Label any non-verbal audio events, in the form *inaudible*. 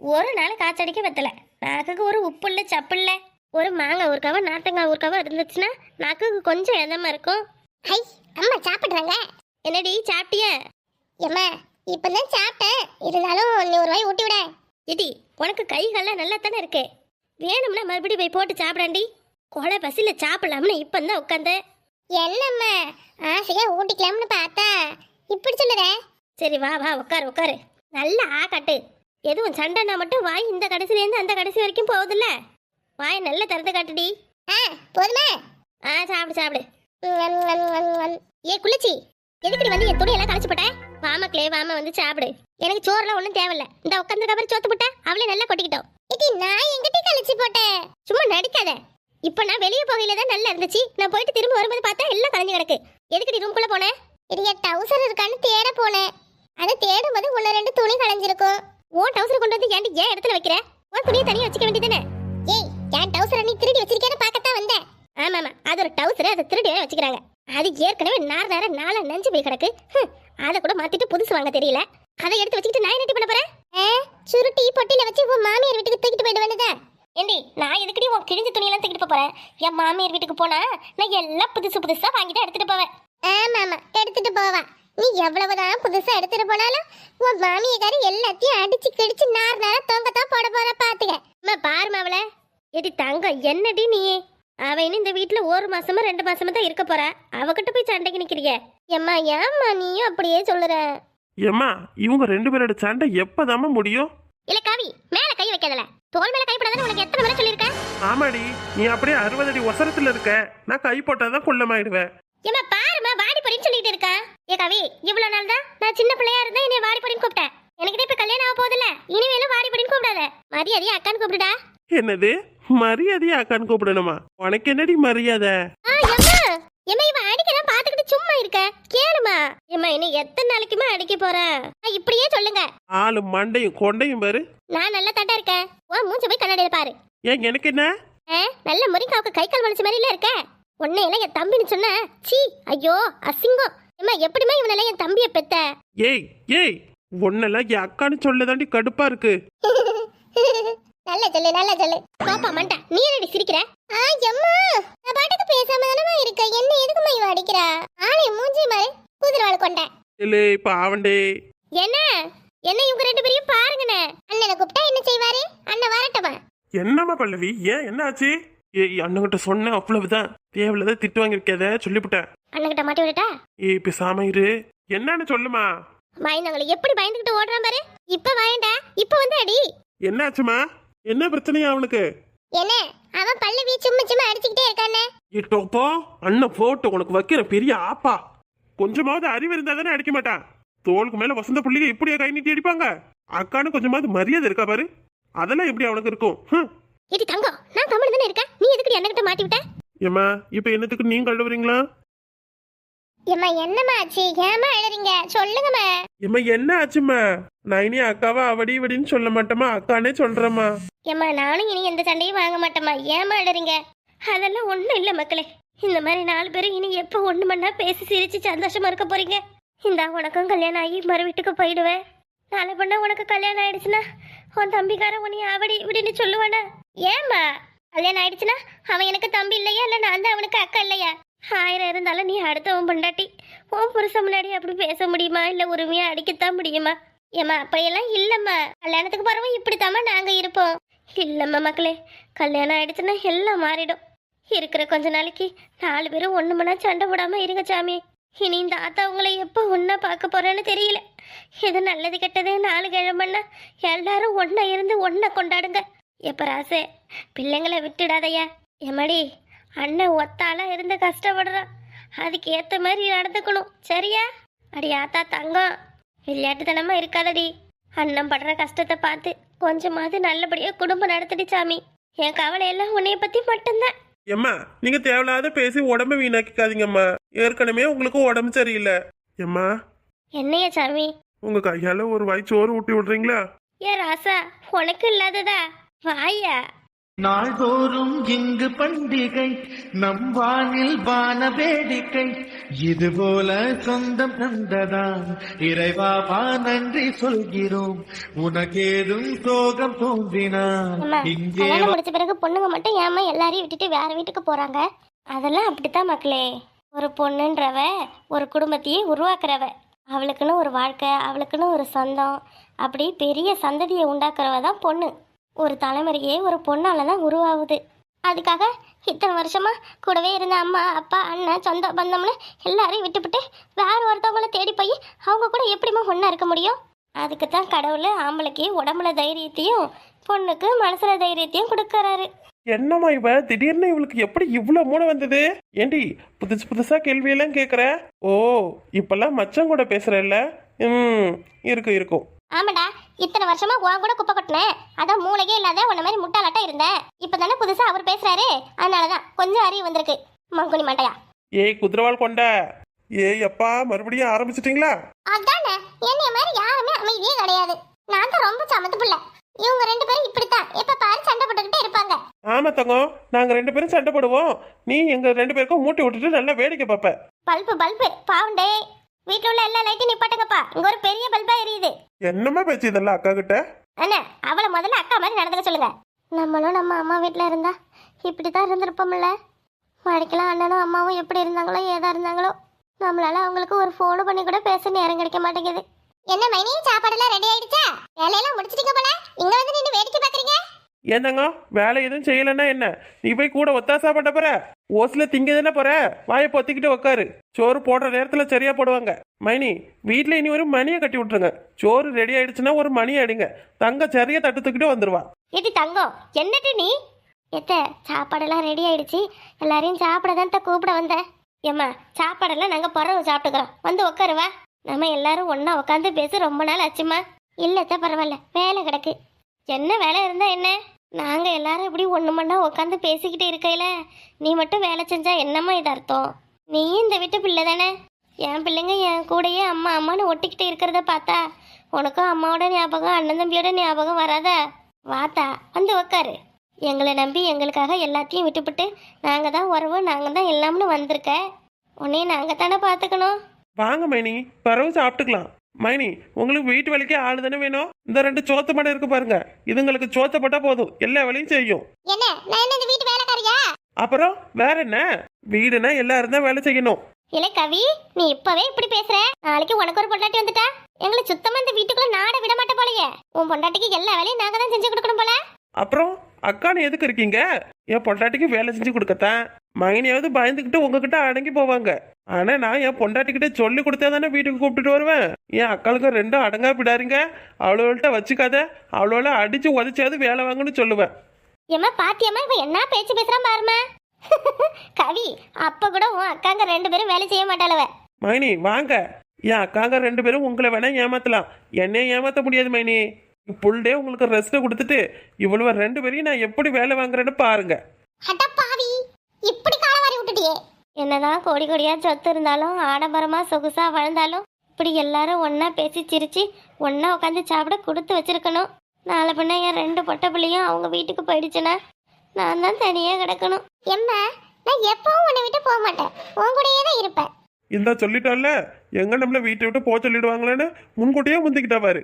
ஒரு நாள் காய்ச்சடிக்க வெத்தல. நாக்குக்கு ஒரு உப்பு இல்லை சப்பு இல்லை ஒரு மாங்காய் ஊறுக்காவோ நாட்டங்காய் ஊறுக்காவோ இருந்துச்சுன்னா நாக்குக்கு கொஞ்சம் எதமா இருக்கும். ஹை அம்மா சாப்பிடுறாங்க. என்னடி சாப்பிட்டியா? ஏம்மா இப்பதான் சாப்பிட்டேன். இருந்தாலும் நீ ஒரு வாய் ஊட்டி விட. எடி உனக்கு கை கால்லாம் நல்லா தானே இருக்கு. வேணும்னா மறுபடியும் போய் போட்டு சாப்பிடாண்டி கொலை பசியில் சாப்பிடலாம்னு இப்போ தான் உட்காந்தேன் என்னம்மா ஆசையா ஊட்டிக்கலாம்னு பார்த்தா. இப்படி சொல்லுற? சரி வா வா உட்காரு உட்காரு நல்லா ஆ கட்டு. எதுவும் சண்டைனா மட்டும் வாய் இந்த கடைசிலேருந்து அந்த கடைசி வரைக்கும் போகுதுல்ல? வாய் நல்லா திறந்து காட்டுடி. ஆ போதுமா. ஆ சாப்பிடு சாப்பிடு. ஏ குளிச்சி. எதுக்குடி வந்து என் துணியெல்லாம் களைச்சு போட்ட? வாமக்களே வாம வந்து சாப்பிடு. எனக்கு சோறுலாம் ஒன்றும் தேவையில்ல. இந்த உட்காந்து கபர் சோத்து போட்ட. அவளே நல்லா கொட்டிக்கிட்டோம். இது நான் எங்கிட்ட கழிச்சு போட்டேன் சும்மா நடிக்காத. இப்போ நான் வெளியே போகையில தான் நல்லா இருந்துச்சு. நான் போயிட்டு திரும்ப வரும்போது பார்த்தா எல்லாம் கலைஞ்சு கிடக்கு. எதுக்குடி ரூம்குள்ள போனேன் இடிய டவுசர் இருக்கான்னு தேட போனேன். அதை தேடும்போது ஒன்று ரெண்டு துணி களைஞ்சிருக்கும். உன் டவுசர் கொண்டு வந்து ஏன்டி ஏன் இடத்துல வைக்கிற? உன் துணியை தனியா வச்சுக்க வேண்டியதானே ஏய் என் டவுசரை நீ திருடி வச்சிருக்கேன்னு பார்க்கத்தான் வந்தேன் ஆமா ஆமா அது ஒரு டவுசர் அதை திருடி வச்சுக்கிறாங்க. அது ஏற்கனவே நார் நேரம் நாள நஞ்சு போய் கிடக்கு. அதை கூட மாத்திட்டு புதுசு வாங்க தெரியல. அதை எடுத்து வச்சுக்கிட்டு நான் என்ன பண்ண போறேன்? சுருட்டி பொட்டில வச்சு உன் மாமியார் வீட்டுக்கு தூக்கிட்டு போயிட வேண்டியதா ஏண்டி நான் எதுக்கடி உன் கிழிஞ்ச துணியெல்லாம் தூக்கிட்டு போறேன்? என் மாமியார் வீட்டுக்கு போனா நான் எல்லாம் புதுசு புதுசா வாங்கிட்டு எடுத்துட்டு போவேன். ஆமா ஆமா எடுத்துட்டு போவேன் நீ எவ்வளவுதான் புதுசா எடுத்துட்டு போனாலும் உன் மாமியக்காரி எல்லாத்தையும் அடிச்சு கிடிச்சு நார் நேரம் தொங்கத்தான் போட போற பாத்துக்க. அம்மா பாருமா அவளை ஏடி தங்கம் என்னடி நீ? அவ இன்னும் இந்த வீட்டுல ஒரு மாசமா ரெண்டு மாசமா தான் இருக்க போறா. அவகிட்ட போய் சண்டைக்கு நிக்கிறிய. ஏம்மா ஏம்மா நீயும் அப்படியே சொல்லுற? ஏம்மா இவங்க ரெண்டு பேரோட சண்டை எப்பதாம்மா முடியும்? இல்ல கவி மேல கை வைக்காதல. தோல் மேல கை போடாதன்னு உனக்கு எத்தனை முறை சொல்லியிருக்கேன் ஆமாடி நீ அப்படியே அறுபது அடி ஒசரத்துல இருக்க. நான் கை போட்டாதான் குள்ளமாயிடுவேன். ஏம்மா பாரும்மா வாடி போடின்னு சொல்லிட்டு இருக்கா. கவி இவ்வளவு நாள் தான் நான் சின்ன பிள்ளையா இருந்தா என்னை வாடி போடின்னு கூப்பிட்டேன். எனக்கு தான் இப்ப கல்யாணம் ஆக போகுதுல்ல இனிமேலும் வாடி போடின்னு கூப்பிடாத. மரியாதையா அக்கான்னு கூப்பிடுடா. என்னது? மரியாதையா அக்கான்னு கூப்பிடணுமா? உனக்கு என்னடி மரியாதை? ஆ எம்மா. எம்மா இவ அடிக்கலாம் பாத்துக்கிட்டு சும்மா இருக்க. கேளுமா. எம்மா இன்னும் எத்தனை நாளைக்குமா அடிக்க போறேன் இப்படியே சொல்லுங்க. ஆளு மண்டையும் கொண்டையும் பாரு. நான் நல்லா தட்டா இருக்கேன். உன் மூஞ்ச போய் கண்ணாடியில பாரு. ஏன் எனக்கு என்ன? நல்ல முறிக்காவுக்கு கை கால் வலிச்ச மாதிரில இருக்க. உன்னை எல்லாம் என் தம்பின்னு சொன்ன சீ ஐயோ அசிங்கம். ஏம்மா எப்படிமா இவனெல்லாம் என் தம்பிய பெத்த? ஏய் ஏய் உன்னெல்லாம் என் அக்கான்னு சொல்லதாண்டி கடுப்பா இருக்கு. *laughs* நல்ல சொல்லு நல்ல சொல்லு. பாப்பா மண்டா நீ என்னடி சிரிக்கிற? ஆ எம்மா நான் பாட்டுக்கு பேசாம தானமா இருக்க என்ன எதுக்குமா இவ அடிக்கிறா? ஆளை மூஞ்சி மாறு குதிரவாள் கொண்ட. இல்லே பாவண்டே. என்ன? என்ன இவங்க ரெண்டு பேரையும் பாருங்கண்ணே. அண்ணனை கூப்பிட்டா என்ன செய்வாரு? அண்ணன் வரட்டமா? என்னம்மா பல்லவி? ஏன் என்ன ஆச்சு ஏய் அண்ணங்கிட்ட சொன்னேன் அவ்வளவுதான். தேவையில்லாத திட்டு வாங்கியிருக்கேத சொல்லிவிட்டேன். அண்ணகிட்ட மாட்டி விடட்டா ஏய் பேசாம இரு. என்னன்னு சொல்லுமா? பயந்தவங்களை எப்படி பயந்துகிட்டு ஓடுறான் பாரு? இப்ப வாயண்டா? இப்ப வந்து அடி என்னாச்சுமா? என்ன பிரச்சனையா அவனுக்கு? என்ன? அவன் பல்லவி சும்மா சும்மா அடிச்சுக்கிட்டே இருக்கானே இட்டோப்போ அண்ணன் போட்டு உனக்கு வைக்கிற பெரிய ஆப்பா. கொஞ்சமாவது அறிவு இருந்தா தானே அடிக்க மாட்டான். தோளுக்கு மேல வசந்த புள்ளிக இப்படியா கை நீட்டி அடிப்பாங்க? அக்கானு கொஞ்சமாவது மரியாதை இருக்கா பாரு? அதெல்லாம் எப்படி அவனுக்கு இருக்கும். இடி தங்கம் நான் தமிழ் தானே இருக்கேன். நீ எதுக்கு அண்ணகிட்ட மாட்டி விட்ட? ஏம்மா இப்ப என்னத்துக்கு நீங்க கழுவுறீங்களா? ஏம்மா என்னம்மா ஆச்சு? ஏம்மா அழறீங்க சொல்லுங்கம்மா. ஏம்மா என்ன ஆச்சும்மா? நான் இனி அக்காவா அவடி இவடின்னு சொல்ல மாட்டேமா அக்கானே சொல்றேம்மா. ஏம்மா நானும் இனி எந்த சண்டையும் வாங்க மாட்டேம்மா. ஏமா அழறீங்க அதெல்லாம் ஒண்ணும் இல்ல மக்களே. இந்த மாதிரி நாலு பேரும் இனி எப்போ ஒண்ணு மண்ணா பேசி சிரிச்சு சந்தோஷமா இருக்க போறீங்க? இந்த உனக்கும் கல்யாணம் ஆகி மறு வீட்டுக்கு போயிடுவேன். நாளை பண்ண உனக்கு கல்யாணம் ஆயிடுச்சுன்னா உன் தம்பிக்காரன் உன்னை அவடி இப்படின்னு சொல்லுவானா? ஏம்மா கல்யாணம் ஆயிடுச்சுன்னா அவன் எனக்கு தம்பி இல்லையா? இல்ல நான் தான் அவனுக்கு அக்கா இல்லையா? ஆயிரம் இருந்தாலும் நீ அடுத்தவன் பொண்டாட்டி உன் புருஷன் முன்னாடி அப்படி பேச முடியுமா? இல்ல உரிமையா அடிக்கத்தான் முடியுமா? ஏம்மா அப்படியெல்லாம் இல்லம்மா. கல்யாணத்துக்கு போறவன் இப்படித்தாம்மா நாங்க இருப்போம். இல்லம்மா மக்களே கல்யாணம் ஆயிடுச்சுன்னா எல்லாம் மாறிடும். இருக்கிற கொஞ்ச நாளைக்கு நாலு பேரும் ஒண்ணு மணா சண்டை போடாம இருங்க சாமி. இனி இந்த ஆத்தா உங்களை எப்போ ஒன்னா பார்க்க போறேன்னு தெரியல. எது நல்லது கெட்டது நாலு கிழமன்னா எல்லாரும் ஒன்றா இருந்து ஒண்ணா கொண்டாடுங்க. எப்ப ராசே பிள்ளைங்களை விட்டுடாதையா. எம்மாடி அண்ணன் ஒத்தாளா இருந்து கஷ்டப்படுறான். அதுக்கு ஏத்த மாதிரி நடந்துக்கணும். சரியா? அடி ஆத்தா தங்கம். விளையாட்டுத்தனமா இருக்காதடி. அண்ணன் படுற கஷ்டத்தை பார்த்து கொஞ்சமாவது நல்லபடியா குடும்பம் நடத்துடி சாமி. என் கவலை எல்லாம் உன்னைய பத்தி மட்டும்தான். ஏம்மா நீங்க தேவையில்லாத பேசி உடம்ப வீணாக்கிக்காதீங்கம்மா. ஏற்கனவே உங்களுக்கு உடம்பு சரியில்லை. ஏம்மா என்னைய சாமி? உங்க கையால ஒரு வாய் சோறு ஊட்டி விடுறீங்களா? ஏ ராசா உனக்கு இல்லாததா? வாயா? நாள்தோறும் இங்கு பண்டிகை நம் வானில் வான வேடிக்கை. இதுபோல சொந்தம் தந்ததாம் இறைவாவா நன்றி சொல்கிறோம். உனக்கேதும் சோகம் தோன்றினான் அம்மா இங்கே முடிச்ச பிறகு பொண்ணுங்க மட்டும் ஏமா எல்லாரையும் விட்டுட்டு வேற வீட்டுக்கு போறாங்க. அதெல்லாம் அப்படித்தான் மக்களே. ஒரு பொண்ணுன்றவ ஒரு குடும்பத்தையே உருவாக்குறவ. அவளுக்குன்னு ஒரு வாழ்க்கை அவளுக்குன்னு ஒரு சொந்தம். அப்படி பெரிய சந்ததியை உண்டாக்குறவ தான் பொண்ணு. ஒரு தலைமுறையே ஒரு பொண்ணால தான் உருவாகுது. அதுக்காக இத்தனை வருஷமா கூடவே இருந்த அம்மா அப்பா அண்ணன் சொந்த பந்தம்னு எல்லாரையும் விட்டுவிட்டு வேற ஒருத்தவங்கள தேடி போய் அவங்க கூட எப்படிம்மா ஒன்றா இருக்க முடியும்? அதுக்கு தான் கடவுள் ஆம்பளைக்கு உடம்புல தைரியத்தையும் பொண்ணுக்கு மனசுல தைரியத்தையும் கொடுக்கறாரு. என்னம்மா இவ? திடீர்னு இவளுக்கு எப்படி இவ்வளவு மூளை வந்தது? ஏண்டி புதுசு புதுசா கேள்வியெல்லாம் கேக்குற? ஓ இப்பெல்லாம் மச்சம் கூட பேசுறல்ல? ம் இருக்கும் இருக்கும். ஆமாடா இத்தனை வருஷமா உன் கூட குப்பை கொட்டினேன் அதான் மூளையே இல்லாத உன்ன மாதிரி முட்டாளாட்டம் இருந்தேன் இப்பதானே புதுசா அவர் பேசுறாரு. அதனாலதான் கொஞ்சம் அறிவு வந்திருக்கு. மங்குனி மாட்டையா ஏய் குதிரவாள் கொண்ட. ஏய் அப்பா மறுபடியும் ஆரம்பிச்சிட்டீங்களா? அதானே என்னைய மாதிரி யாருமே அமைதியே கிடையாது. நான் தான் ரொம்ப சமத்து பிள்ளை. இவங்க ரெண்டு பேரும் இப்படித்தான். எப்ப பாரு சண்டை போட்டுக்கிட்டே இருப்பாங்க. ஆமா தங்கம். நாங்க ரெண்டு பேரும் சண்டை போடுவோம். நீ எங்க ரெண்டு பேருக்கும் மூட்டி விட்டுட்டு நல்லா வேடிக்கை பார்ப்ப. பல்பு பல்பு பாவண்டே. வீட்டுல உள்ள எல்லா லைட்டும் நிப்பாட்டுங்கப்பா. இங்க ஒரு பெரிய பல்பா எரியுது. என்னம்மா பேச்சு இதெல்லாம் அக்கா கிட்ட? அண்ணா அவளை முதல்ல அக்கா மாதிரி நடந்துக்க சொல்லுங்க. நம்மளும் நம்ம அம்மா வீட்டில் இருந்தா இப்படி தான் இருந்திருப்போம்ல. மழைக்கெல்லாம் அண்ணனும் அம்மாவும் எப்படி இருந்தாங்களோ ஏதா இருந்தாங்களோ நம்மளால அவங்களுக்கு ஒரு ஃபோனு பண்ணி கூட பேச நேரம் கிடைக்க மாட்டேங்குது. என்ன மைனி சாப்பாடெல்லாம் ரெடி ஆயிடுச்சா? வேலையெல்லாம் முடிச்சிட்டீங்க போல? இங்க வந்து நின்று வேடிக்கை பாக்குறீங்க? ஏன் தங்கம் வேலை எதுவும் செய்யலைன்னா என்ன? நீ போய் கூட ஒத்தாசா பண்ண போற? ஓசில திங்க தானே போற? வாயை பொத்திக்கிட்டு உக்காரு. சோறு போடுற நேரத்தில் சரியா போடுவாங்க. மணி வீட்டில் இனி ஒரு மணியை கட்டி விட்டுருங்க. சோறு ரெடி ஆயிடுச்சுன்னா ஒரு மணி அடிங்க தங்க சரியா தட்டுத்துக்கிட்டு வந்துருவா. தங்கம் என்னட்டு நீ? எத்த சாப்பாடெல்லாம் ரெடி ஆயிடுச்சு. எல்லாரையும் சாப்பிட தான் கூப்பிட வந்தேன் ஏம்மா சாப்பாடெல்லாம் நாங்கள் பிறகு சாப்பிட்டுக்கிறோம். வந்து உட்காருவா நம்ம எல்லாரும் ஒன்றா உட்காந்து பேச ரொம்ப நாள் ஆச்சுமா இல்லத்த பரவாயில்ல. வேலை கிடக்கு. என்ன வேலை இருந்தா என்ன? நாங்கள் எல்லாரும் இப்படி ஒன்று மணி உட்காந்து பேசிக்கிட்டு இருக்கையில நீ மட்டும் வேலை செஞ்சா என்னம்மா இது அர்த்தம்? நீயும் இந்த வீட்டு பிள்ளை தானே? என் பிள்ளைங்க என் கூடயே அம்மா அம்மான்னு ஒட்டிக்கிட்டு இருக்கிறத பார்த்தா உனக்கும் அம்மாவோட ஞாபகம் அண்ணன் தம்பியோட ஞாபகம் வராத? வாத்தா வந்து உக்காரு. எங்களை நம்பி எங்களுக்காக எல்லாத்தையும் விட்டுவிட்டு நாங்கள் தான் உறவு நாங்கள் தான் எல்லாம்னு வந்திருக்க. உன்னையும் நாங்கள் தானே பார்த்துக்கணும்? வாங்க மைனி பறவை சாப்பிட்டுக்கலாம். மைனி உங்களுக்கு வீட்டு வேலைக்கே ஆளு தானே வேணும்? இந்த ரெண்டு சோத்து மடை இருக்கு பாருங்க. இதுங்களுக்கு சோத்த போட்டா போதும். எல்லா வேலையும் செய்யும். என்ன? நான் என்ன இந்த வீட்டு வேலைக்காரியா? அப்புறம் வேற என்ன? வீடுனா எல்லாரும் தான் வேலை செய்யணும். இல்லை கவி நீ இப்பவே இப்படி பேசுற. நாளைக்கு உனக்கு ஒரு பொண்டாட்டி வந்துட்டா. எங்களை சுத்தமா இந்த வீட்டுக்குள்ள நாட விட மாட்ட போலயே. உன் பொண்டாட்டிக்கு எல்லா வேலையும் நாங்க தான் செஞ்சு கொடுக்கணும் போல. அப்புறம் அக்கானு எதுக்கு இருக்கீங்க? என் பொண்டாட்டிக்கு வேலை செஞ்சு கொடுக்கத்தான். மைனியாவது பயந்துக்கிட்டு உங்ககிட்ட அடங்கி போவாங்க. ஆனா நான் என் பொண்டாட்டிக்கிட்ட சொல்லி கொடுத்தா தானே வீட்டுக்கு கூப்பிட்டுட்டு வருவேன்? என் அக்காளுக்கு ரெண்டும் அடங்கா பிடாருங்க அவ்வளோள்கிட்ட வச்சுக்காத. அவ்வளோல அடிச்சு உதச்சாவது வேலை வாங்கன்னு சொல்லுவேன். ஏம்மா பாத்தியம்மா? இவன் என்ன பேச்சு பேசுறான் பாருமா *laughs* கவி அப்ப கூட உன் அக்காங்க ரெண்டு பேரும் வேலை செய்ய மாட்டாளவ. மைனி வாங்க. என் அக்காங்க ரெண்டு பேரும் உங்களை வேணா ஏமாத்தலாம். என்னைய ஏமாத்த முடியாது மைனி. ஃபுல் டே உங்களுக்கு ரெஸ்ட் கொடுத்துட்டு இவ்வளவு ரெண்டு பேரையும் நான் எப்படி வேலை வாங்குறேன்னு பாருங்க. அட பாவி இப்படி காலவாரி விட்டுட்டியே? என்னதான் கோடி கோடியா சொத்து இருந்தாலும் ஆடம்பரமா சொகுசா வாழ்ந்தாலும் இப்படி எல்லாரும் ஒண்ணா பேசி சிரிச்சு ஒண்ணா உட்காந்து சாப்பிட கொடுத்து வச்சிருக்கணும். நாளை பின்ன என் ரெண்டு பொட்டை பிள்ளையும் அவங்க வீட்டுக்கு போயிடுச்சுன்னா நான் தான் தனியா கிடக்கணும். எம்மா நான் எப்பவும் உன்னை விட்டு போக மாட்டேன். உன் கூடயே தான் இருப்பேன். இந்த சொல்லிட்டோம்ல எங்க நம்மள வீட்டை விட்டு போக சொல்லிடுவாங்களேன்னு முன்கூட்டியே முந்திக்கிட்டா பாரு.